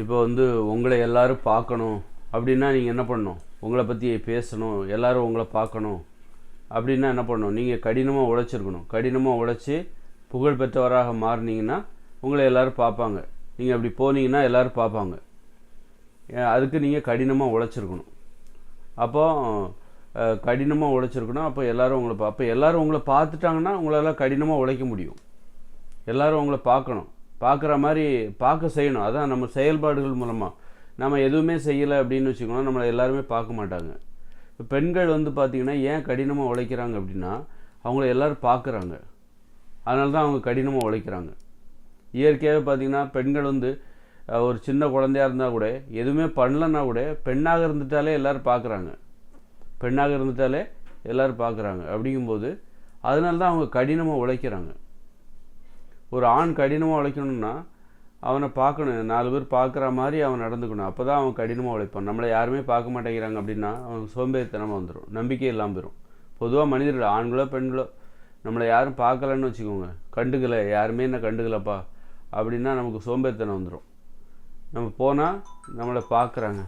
இப்போ வந்து உங்களை எல்லாரும் பார்க்கணும். அப்படின்னா நீங்கள் என்ன பண்ணணும்? உங்களை பற்றி பேசணும். எல்லோரும் உங்களை பார்க்கணும். அப்படின்னா என்ன பண்ணணும்? நீங்கள் கடினமாக உழைச்சிருக்கணும். கடினமாக உழைச்சி புகழ் பெற்றவராக மாறினீங்கன்னா உங்களை எல்லோரும் பார்ப்பாங்க. நீங்கள் அப்படி போனீங்கன்னா எல்லோரும் பார்ப்பாங்க. அதுக்கு நீங்கள் கடினமாக உழைச்சிருக்கணும். அப்போ கடினமாக உழைச்சிருக்கணும். அப்போ எல்லோரும் உங்களை பா அப்போ எல்லோரும் உங்களை பார்த்துட்டாங்கன்னா உங்களால் கடினமாக உழைக்க முடியும். எல்லோரும் உங்களை பார்க்கணும். பார்க்குற மாதிரி பார்க்க செய்யணும். அதான் நம்ம செயல்பாடுகள் மூலமாக நம்ம எதுவுமே செய்யலை அப்படின்னு வச்சுக்கோங்களேன் நம்மளை எல்லாருமே பார்க்க மாட்டாங்க. இப்போ பெண்கள் வந்து பார்த்திங்கன்னா ஏன் கடினமாக உழைக்கிறாங்க அப்படின்னா அவங்கள எல்லாரும் பார்க்குறாங்க. அதனால தான் அவங்க கடினமாக உழைக்கிறாங்க. இயற்கையாகவே பார்த்திங்கன்னா பெண்கள் வந்து ஒரு சின்ன குழந்தையா இருந்தால் கூட எதுவுமே பண்ணலன்னா கூட பெண்ணாக இருந்துட்டாலே எல்லோரும் பார்க்குறாங்க. பெண்ணாக இருந்துட்டாலே எல்லோரும் பார்க்குறாங்க. அப்படிங்கும்போது அதனால தான் அவங்க கடினமாக உழைக்கிறாங்க. ஒரு ஆண் கடினமாக உழைக்கணும்னா அவனை பார்க்கணும். நாலு பேர் பார்க்குற மாதிரி அவன் நடந்துக்கணும். அப்போ தான் அவன் கடினமாக உழைப்பான். நம்மளை யாருமே பார்க்க மாட்டேங்கிறாங்க அப்படின்னா அவன் சோம்பேறித்தனமாக வந்துடும் நம்பிக்கை இல்லாமல் போயிடும் பொதுவாக மனிதர்கள் ஆண்களோ பெண்களோ நம்மளை யாரும் பார்க்கலன்னு வச்சுக்கோங்க. கண்டுக்கலை யாருமே என்ன கண்டுக்கலப்பா? அப்படின்னா நமக்கு சோம்பேறித்தனம் வந்துடும் நம்ம போனால் நம்மளை பார்க்குறாங்க.